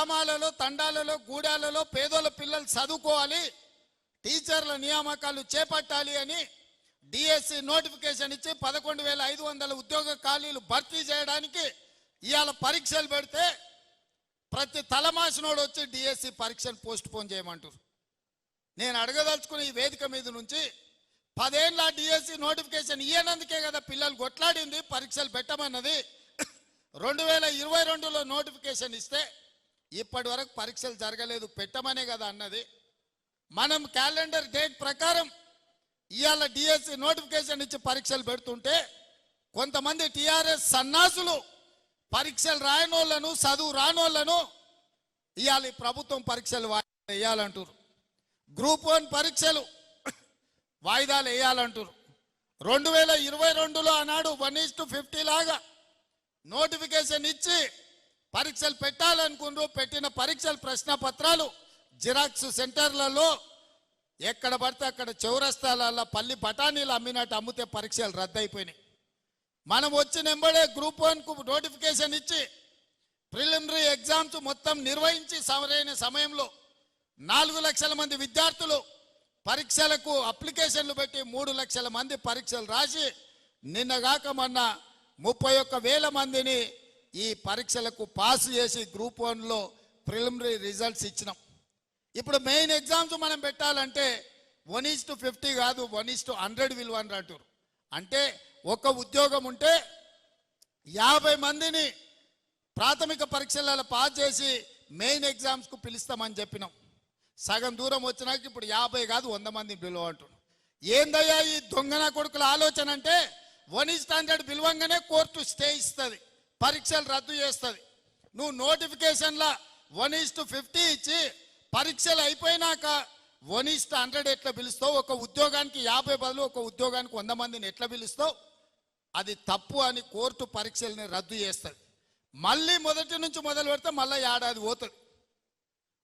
గ్రామాలలో తండాలలో గూడాలలో పేదోళ్ళ పిల్లలు చదువుకోవాలి. టీచర్ల నియామకాలు చేపట్టాలి అని డిఎస్సి నోటిఫికేషన్ ఇచ్చి పదకొండు వేల ఐదు వందల ఉద్యోగ ఖాళీలు భర్తీ చేయడానికి ఇవాళ పరీక్షలు పెడితే ప్రతి తలమాసినోడు వచ్చి డిఎస్సి పరీక్షను పోస్ట్ పోన్ చేయమంటారు. నేను అడగదలుచుకున్న ఈ వేదిక మీద నుంచి పదేళ్ళ డిఎస్సి నోటిఫికేషన్ ఇయ్యనందుకే కదా పిల్లలు కొట్లాడింది పరీక్షలు పెట్టమన్నది. రెండు వేల ఇరవై రెండులో నోటిఫికేషన్ ఇస్తే ఇప్పటి వరకు పరీక్షలు జరగలేదు పెట్టమనే కదా అన్నది. మనం క్యాలెండర్ డేట్ ప్రకారం ఇవాళ డిఎస్సి నోటిఫికేషన్ ఇచ్చి పరీక్షలు పెడుతుంటే కొంతమంది టిఆర్ఎస్ సన్నాసులు పరీక్షలు రాయనోళ్ళను చదువు రానోళ్ళను ఇవాళ ప్రభుత్వం పరీక్షలు వాయిదా వేయాలంటారు గ్రూప్ వన్ పరీక్షలు వాయిదాలు వేయాలంటారు రెండు వేల ఇరవై రెండులో ఆనాడు వన్ ఈస్ టు ఫిఫ్టీ లాగా నోటిఫికేషన్ ఇచ్చి పరీక్షలు పెట్టాలనుకున్నారు పెట్టిన పరీక్షల ప్రశ్న పత్రాలు జిరాక్స్ సెంటర్లలో ఎక్కడ పడితే అక్కడ చౌరస్తాలలో పల్లి బఠానీలు అమ్మినట్టు అమ్మితే పరీక్షలు రద్దయిపోయినాయి. మనం వచ్చిన ఎంబడే గ్రూప్ వన్కు నోటిఫికేషన్ ఇచ్చి ప్రిలిమినరీ ఎగ్జామ్స్ మొత్తం నిర్వహించి సరైన సమయంలో నాలుగు లక్షల మంది విద్యార్థులు పరీక్షలకు అప్లికేషన్లు పెట్టి మూడు లక్షల మంది పరీక్షలు రాసి నిన్నగాక మొన్న ముప్పై ఒక్క వేల మందిని ఈ పరీక్షలకు పాస్ చేసి గ్రూప్ వన్లో ప్రిలిమినరీ రిజల్ట్స్ ఇచ్చినాం. ఇప్పుడు మెయిన్ ఎగ్జామ్స్ మనం పెట్టాలంటే వన్ ఈస్ టు ఫిఫ్టీ కాదు వన్ ఈజ్ టు హండ్రెడ్ విలువ అని అంటారు అంటే ఒక ఉద్యోగం ఉంటే యాభై మందిని ప్రాథమిక పరీక్షలలో పాస్ చేసి మెయిన్ ఎగ్జామ్స్కు పిలుస్తామని చెప్పినాం. సగం దూరం వచ్చినాక ఇప్పుడు యాభై కాదు వంద మంది పిలువ అంటున్నాం ఏందయ్యా ఈ దొంగన కొడుకుల ఆలోచన అంటే వన్ ఈజ్ హండ్రెడ్ పిలవంగానే కోర్టు స్టే ఇస్తుంది. పరీక్షలు రద్దు చేస్తుంది. నువ్వు నోటిఫికేషన్లా వన్ ఈస్ట్ టు ఫిఫ్టీ ఇచ్చి పరీక్షలు అయిపోయినాక వన్ ఈజ్ టు హండ్రెడ్ ఎట్లా పిలుస్తావు? ఒక ఉద్యోగానికి యాభై బదులు ఒక ఉద్యోగానికి వంద మందిని ఎట్లా పిలుస్తావు? అది తప్పు అని కోర్టు పరీక్షల్ని రద్దు చేస్తుంది. మళ్ళీ మొదటి నుంచి మొదలు పెడితే మళ్ళీ ఏడాది పోతుంది.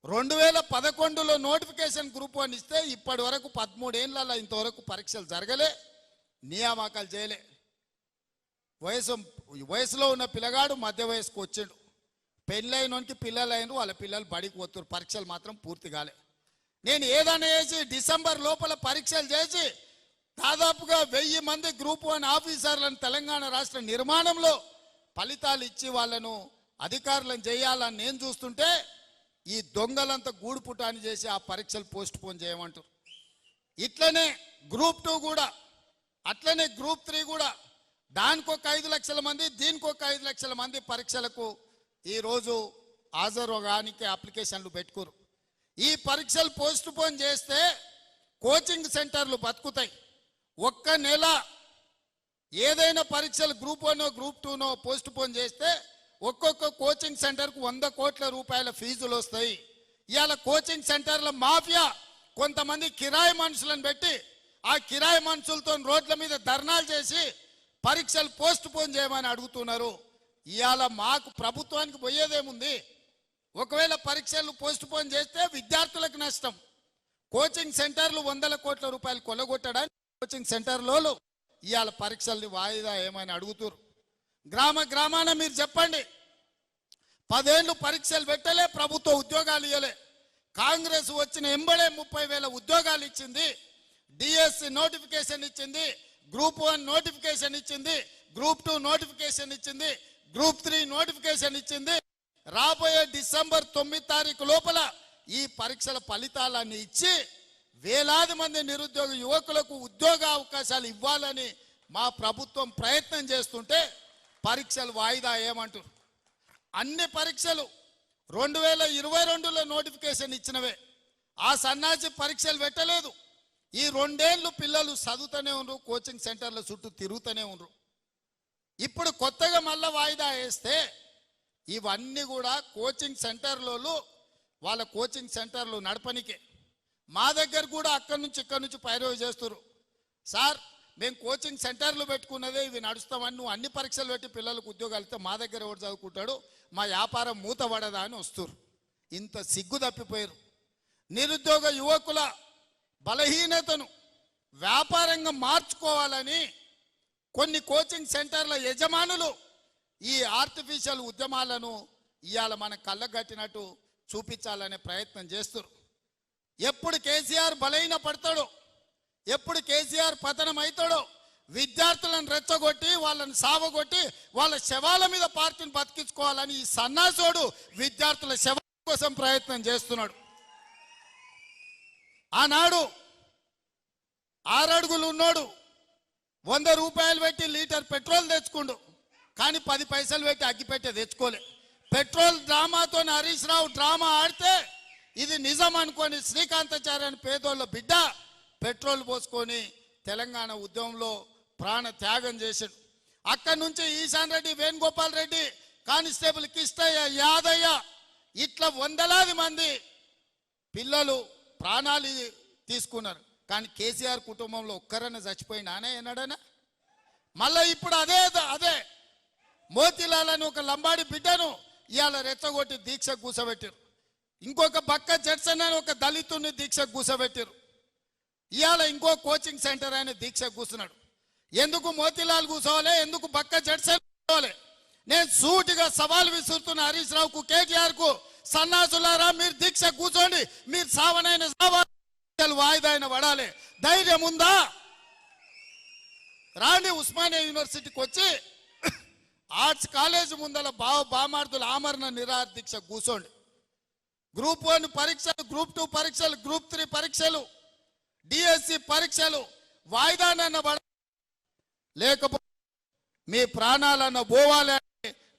రెండు వేల పదకొండులో నోటిఫికేషన్ గ్రూప్ అని ఇస్తే ఇప్పటి వరకు పదమూడేళ్ళలో ఇంతవరకు పరీక్షలు జరగలే నియామకాలు చేయలే. వయసు వయసులో ఉన్న పిల్లగాడు మధ్య వయసుకు వచ్చాడు. పెళ్ళైనోనికి పిల్లలు అయిన వాళ్ళ పిల్లలు బడికి పోతున్నారు పరీక్షలు మాత్రం పూర్తి కాలే. నేను ఏదైనా చేసి డిసెంబర్ లోపల పరీక్షలు చేసి దాదాపుగా వెయ్యి మంది గ్రూప్ వన్ ఆఫీసర్లను తెలంగాణ రాష్ట్ర నిర్మాణంలో ఫలితాలు ఇచ్చి వాళ్ళను అధికారులను చేయాలని నేను చూస్తుంటే ఈ దొంగలంతా గూడుపుటాన్ని చేసి ఆ పరీక్షలు పోస్ట్ పోన్ చేయమంటారు. ఇట్లనే గ్రూప్ టూ కూడా అట్లనే గ్రూప్ త్రీ కూడా దానికి ఒక ఐదు లక్షల మంది దీనికి ఒక ఐదు లక్షల మంది పరీక్షలకు ఈరోజు హాజరుగానికి అప్లికేషన్లు పెట్టుకోరు. ఈ పరీక్షలు పోస్ట్ పోన్ చేస్తే కోచింగ్ సెంటర్లు బతుకుతాయి. ఒక్క నెల ఏదైనా పరీక్షలు గ్రూప్ వన్ గ్రూప్ టూనో పోస్ట్ పోన్ చేస్తే ఒక్కొక్క కోచింగ్ సెంటర్కు వంద కోట్ల రూపాయల ఫీజులు వస్తాయి. ఇవాళ కోచింగ్ సెంటర్ల మాఫియా కొంతమంది కిరాయి మనుషులను పెట్టి ఆ కిరాయి మనుషులతో రోడ్ల మీద ధర్నాలు చేసి పరీక్షలు పోస్ట్ పోన్ చేయమని అడుగుతున్నారు. ఇవాళ మాకు ప్రభుత్వానికి పోయేదేముంది? ఒకవేళ పరీక్షలు పోస్ట్ పోన్ చేస్తే విద్యార్థులకు నష్టం. కోచింగ్ సెంటర్లు వందల కోట్ల రూపాయలు కొల్లగొట్టడానికి కోచింగ్ సెంటర్లలో ఇవాళ పరీక్షల్ని వాయిదా ఏమని అడుగుతురు గ్రామ గ్రామాన మీరు చెప్పండి. పదేళ్ళు పరీక్షలు పెట్టలే ప్రభుత్వ ఉద్యోగాలు ఇవ్వలే కాంగ్రెస్ వచ్చిన ఎంబడే ముప్పై వేల ఉద్యోగాలు ఇచ్చింది. డిఎస్సి నోటిఫికేషన్ ఇచ్చింది. గ్రూప్ వన్ నోటిఫికేషన్ ఇచ్చింది గ్రూప్ టూ నోటిఫికేషన్ ఇచ్చింది గ్రూప్ త్రీ నోటిఫికేషన్ ఇచ్చింది. రాబోయే డిసెంబర్ తొమ్మిది తారీఖు లోపల ఈ పరీక్షల ఫలితాలన్నీ ఇచ్చి వేలాది మంది నిరుద్యోగ యువకులకు ఉద్యోగ అవకాశాలు ఇవ్వాలని మా ప్రభుత్వం ప్రయత్నం చేస్తుంటే పరీక్షలు వాయిదా ఏమంటారు అన్ని పరీక్షలు రెండు వేల ఇరవై రెండులో నోటిఫికేషన్ ఇచ్చినవే. ఆ సన్నాసి పరీక్షలు పెట్టలేదు. ఈ రెండేళ్ళు పిల్లలు చదువుతూనే ఉన్నారు కోచింగ్ సెంటర్ల చుట్టూ తిరుగుతూనే ఉన్నారు ఇప్పుడు కొత్తగా మళ్ళా వాయిదా వేస్తే ఇవన్నీ కూడా కోచింగ్ సెంటర్లలో వాళ్ళ కోచింగ్ సెంటర్లు నడపనికే. మా దగ్గర కూడా అక్కడి నుంచి ఇక్కడి నుంచి పైరవి చేస్తారు సార్ మేము కోచింగ్ సెంటర్లు పెట్టుకున్నదే ఇవి నడుస్తామని నువ్వు అన్ని పరీక్షలు పెట్టి పిల్లలకు ఉద్యోగాలు ఇస్తే మా దగ్గర ఎవరు చదువుకుంటాడు? మా వ్యాపారం మూత పడదా అని వస్తారు ఇంత సిగ్గు తప్పిపోయారు నిరుద్యోగ యువకుల బలహీనతను వ్యాపారంగా మార్చుకోవాలని కొన్ని కోచింగ్ సెంటర్ల యజమానులు ఈ ఆర్టిఫిషియల్ ఉద్యమాలను ఇవాళ మన కళ్ళగట్టినట్టు చూపించాలనే ప్రయత్నం చేస్తారు. ఎప్పుడు కేసీఆర్ బలహీన పడతాడో ఎప్పుడు కేసీఆర్ పతనం అవుతాడో విద్యార్థులను రెచ్చగొట్టి వాళ్ళని సావగొట్టి వాళ్ళ శవాల మీద పార్టీని బతికించుకోవాలని ఈ సన్నాసోడు విద్యార్థుల శవం కోసం ప్రయత్నం చేస్తున్నాడు. ఆనాడు ఆరడుగులు ఉన్నాడు. వంద రూపాయలు పెట్టి లీటర్ పెట్రోల్ తెచ్చుకుండు. కానీ పది పైసలు పెట్టి అగ్గిపెట్టే తెచ్చుకోలే. పెట్రోల్ డ్రామాతో హరీష్ రావు డ్రామా ఆడితే ఇది నిజం అనుకొని శ్రీకాంతాచార్య అని పేదోళ్ళ బిడ్డ పెట్రోల్ పోసుకొని తెలంగాణ ఉద్యమంలో ప్రాణ త్యాగం చేశాడు. అక్కడి నుంచి ఈశాన్ రెడ్డి వేణుగోపాల్ రెడ్డి కానిస్టేబుల్ కిష్టయ్య యాదయ్య ఇట్లా వందలాది మంది పిల్లలు ప్రాణాలు తీసుకున్నారు. కానీ కేసీఆర్ కుటుంబంలో ఒక్కరన్నా చచ్చిపోయినానే ఏనాడనా మళ్ళా ఇప్పుడు అదే అదే మోతీలాల్ అని ఒక లంబాడి బిడ్డను ఇవాళ రెచ్చగొట్టి దీక్ష కూసబెట్టారు ఇంకొక బక్క జడ్సన్ అని ఒక దళితుడిని దీక్ష కూసబెట్టారు ఇవాళ ఇంకో కోచింగ్ సెంటర్ ఆయన దీక్ష కూర్చున్నాడు ఎందుకు మోతీలాల్ కూర్చోవాలి ఎందుకు బక్క జడ్సన్ కూర్చోవాలి నేను సూటిగా సవాల్ విసురుతున్న హరీష్ రావుకు కేటీఆర్కు సన్నాసులారా మీరు దీక్ష కూర్చోండి. మీరు సావనైన సావాలి వాయిదా అయిన పడాలి. ధైర్యం ఉందా? రాండి ఉస్మానియా యూనివర్సిటీకి వచ్చి ఆర్ట్స్ కాలేజ్ ముందల బావ బామార్థుల ఆమరణ నిరాహార దీక్ష కూర్చోండి. గ్రూప్ వన్ పరీక్షలు గ్రూప్ టూ పరీక్షలు గ్రూప్ త్రీ పరీక్షలు డిఎస్సి పరీక్షలు వాయిదానన్న పడ లేకపోతే మీ ప్రాణాలన్న పోవాలి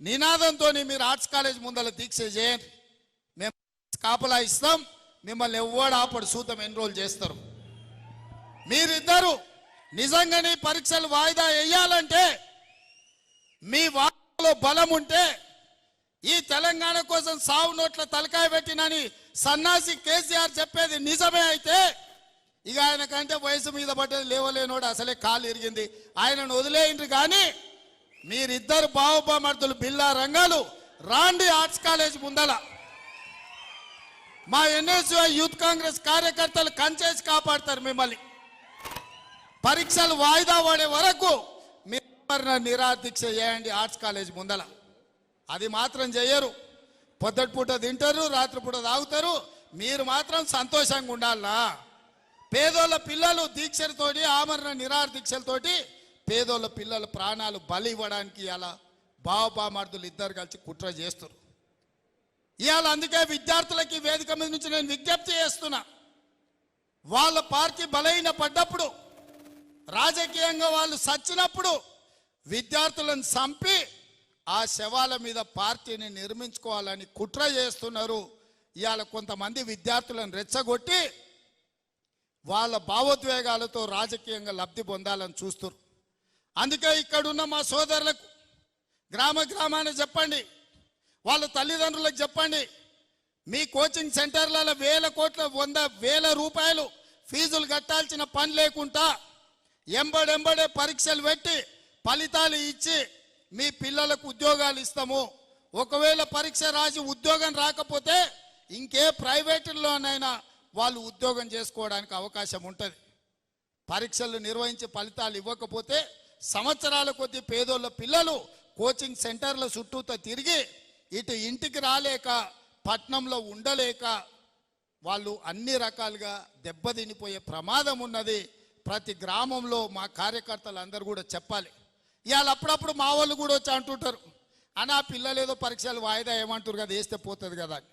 నినాదంతో మీరు ఆర్ట్స్ కాలేజ్ ముందల దీక్ష చేయండి. కాపలా ఇస్తాం మిమ్మల్ని ఎవ్వడు ఆపడు సూతం ఎన్రోల్ చేస్తారు. మీరిద్దరు నిజంగానే పరీక్షలు వాయిదా వేయాలంటే మీ వాటిలో బలం ఉంటే ఈ తెలంగాణ కోసం సావు నోట్ల తలకాయ పెట్టినని సన్నాసి కేసీఆర్ చెప్పేది నిజమే అయితే ఇక ఆయన కంటే వయసు మీద పడ్డది లేవలేనోడు అసలే కాలు ఇరిగింది. ఆయనను వదిలేయండి కానీ మీరిద్దరు బావబామర్దులు బిల్లా రంగాలు రాండి ఆర్ట్స్ కాలేజ్ ముందల. మా ఎన్ఎస్యు యూత్ కాంగ్రెస్ కార్యకర్తలు కంచేసి కాపాడతారు మిమ్మల్ని. పరీక్షలు వాయిదా పడే వరకు మీరు నిరాదీక్ష చేయండి ఆర్ట్స్ కాలేజ్ ముందల. అది మాత్రం చేయరు. పొద్దుటి పూట తింటారు రాత్రిపూట తాగుతారు. మీరు మాత్రం సంతోషంగా ఉండాలా పేదోళ్ళ పిల్లలు దీక్షలతోటి ఆమరణ నిరాహార దీక్షలతోటి పేదోళ్ళ పిల్లల ప్రాణాలు బలి ఇవ్వడానికి అలా బావబామార్దులు ఇద్దరు కలిసి కుట్ర చేస్తారు ఇవాళ అందుకే విద్యార్థులకి వేదిక మీద నుంచి నేను విజ్ఞప్తి చేస్తున్నా. వాళ్ళ పార్టీ బలహీన పడ్డప్పుడు రాజకీయంగా వాళ్ళు సచ్చినప్పుడు విద్యార్థులను చంపి ఆ శవాల మీద పార్టీని నిర్మించుకోవాలని కుట్ర చేస్తున్నారు. ఇవాళ కొంతమంది విద్యార్థులను రెచ్చగొట్టి వాళ్ళ భావోద్వేగాలతో రాజకీయంగా లబ్ధి పొందాలని చూస్తున్నారు అందుకే ఇక్కడున్న మా సోదరులకు గ్రామ గ్రామాన్ని చెప్పండి. వాళ్ళ తల్లిదండ్రులకు చెప్పండి. మీ కోచింగ్ సెంటర్లలో వేల కోట్ల వంద వేల రూపాయలు ఫీజులు కట్టాల్సిన పని లేకుండా ఎంబడెంబడే పరీక్షలు పెట్టి ఫలితాలు ఇచ్చి మీ పిల్లలకు ఉద్యోగాలు ఇస్తాము. ఒకవేళ పరీక్ష రాసి ఉద్యోగం రాకపోతే ఇంకే ప్రైవేటుల్లోనైనా వాళ్ళు ఉద్యోగం చేసుకోవడానికి అవకాశం ఉంటుంది. పరీక్షలు నిర్వహించి ఫలితాలు ఇవ్వకపోతే సంవత్సరాల కొద్ది పేదోళ్ళ పిల్లలు కోచింగ్ సెంటర్ల చుట్టూతో తిరిగి ఇటు ఇంటికి రాలేక పట్నంలో ఉండలేక వాళ్ళు అన్ని రకాలుగా దెబ్బతినిపోయే ప్రమాదం ఉన్నది. ప్రతి గ్రామంలో మా కార్యకర్తలు అందరూ కూడా చెప్పాలి. ఇవాళ అప్పుడప్పుడు మా వాళ్ళు కూడా వచ్చి అంటుంటారు. అని ఆ పిల్లలు ఏదో పరీక్షలు వాయిదా ఏమంటారు కదా వేస్తే పోతుంది కదా. అని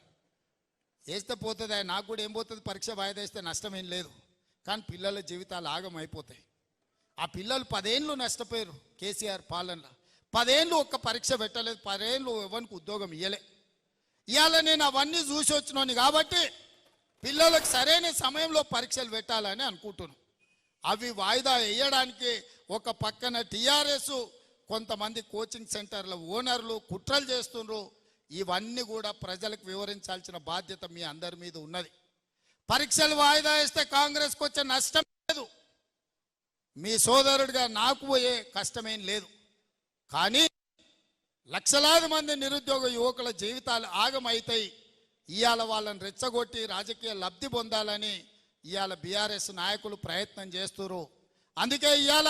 వేస్తే పోతుంది నాకు కూడా ఏం పోతుంది పరీక్ష వాయిదా వేస్తే నష్టం ఏం లేదు. కానీ పిల్లల జీవితాలు ఆగం అయిపోతాయి ఆ పిల్లలు పదేళ్ళు నష్టపోయారు కేసీఆర్ పాలనలో. పదేళ్ళు ఒక్క పరీక్ష పెట్టలేదు పదేళ్ళు ఎవరికి ఉద్యోగం ఇయ్యలే. ఇవాళ నేను అవన్నీ చూసి వచ్చినాను కాబట్టి పిల్లలకు సరైన సమయంలో పరీక్షలు పెట్టాలని అనుకుంటున్నాను. అవి వాయిదా వేయడానికి ఒక పక్కన టీఆర్ఎస్ కొంతమంది కోచింగ్ సెంటర్ల ఓనర్లు కుట్రలు చేస్తున్నారు ఇవన్నీ కూడా ప్రజలకు వివరించాల్సిన బాధ్యత మీ అందరి మీద ఉన్నది. పరీక్షలు వాయిదా వేస్తే కాంగ్రెస్కి వచ్చే నష్టం లేదు. మీ సోదరుడిగా నాకు పోయే కష్టమేం లేదు. కానీ లక్షలాది మంది నిరుద్యోగ యువకుల జీవితాలు ఆగమైతాయి. ఇవాళ వాళ్ళని రెచ్చగొట్టి రాజకీయ లబ్ధి పొందాలని ఇవాళ బీఆర్ఎస్ నాయకులు ప్రయత్నం చేస్తున్నారు అందుకే ఇవాళ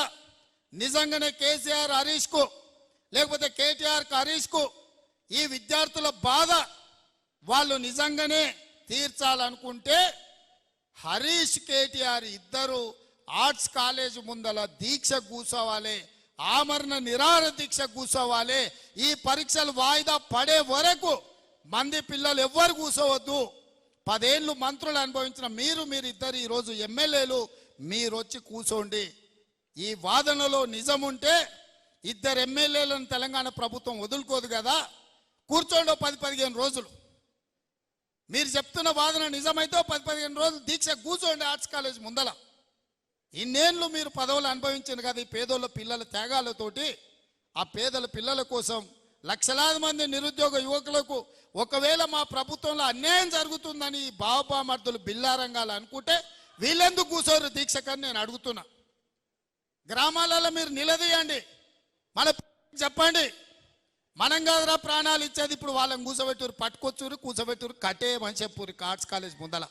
నిజంగానే కేసీఆర్ హరీష్కు లేకపోతే కేటీఆర్కు హరీష్కు ఈ విద్యార్థుల బాధ వాళ్ళు నిజంగానే తీర్చాలనుకుంటే హరీష్ కేటీఆర్ ఇద్దరు ఆర్ట్స్ కాలేజ్ ముందల దీక్ష కూర్చోవాలి. ఆమరణ నిరాహార దీక్ష కూర్చోవాలి. ఈ పరీక్షలు వాయిదా పడే వరకు మంది పిల్లలు ఎవ్వరు కూర్చోవద్దు. పదేళ్ళు మంత్రులు అనుభవించిన మీరు మీరు ఇద్దరు ఈరోజు ఎమ్మెల్యేలు మీరు వచ్చి కూర్చోండి. ఈ వాదనలో నిజం ఉంటే ఇద్దరు ఎమ్మెల్యేలను తెలంగాణ ప్రభుత్వం వదులుకోదు కదా. కూర్చోండి పది పదిహేను రోజులు. మీరు చెప్తున్న వాదన నిజమైతే పది పదిహేను రోజులు దీక్ష కూర్చోండి ఆర్ట్స్ కాలేజ్ ముందల. ఇన్నేళ్ళు మీరు పదవులు అనుభవించింది కదా ఈ పేదోళ్ళ పిల్లల త్యాగాలతోటి ఆ పేదల పిల్లల కోసం లక్షలాది మంది నిరుద్యోగ యువకులకు ఒకవేళ మా ప్రభుత్వంలో అన్యాయం జరుగుతుందని ఈ బావబామర్దులు బిల్లారంగాలు అనుకుంటే వీళ్ళెందుకు కూర్చోరు దీక్షకని నేను అడుగుతున్నా. గ్రామాలలో మీరు నిలదీయండి. మన చెప్పండి. మనం కాదురా ప్రాణాలు ఇచ్చేది ఇప్పుడు వాళ్ళని కూర్చోబెట్టురు పట్టుకొచ్చురు కూర్చోబెట్టురు కట్టేయమని చెప్పురు ఆర్ట్స్ కాలేజ్ ముందల.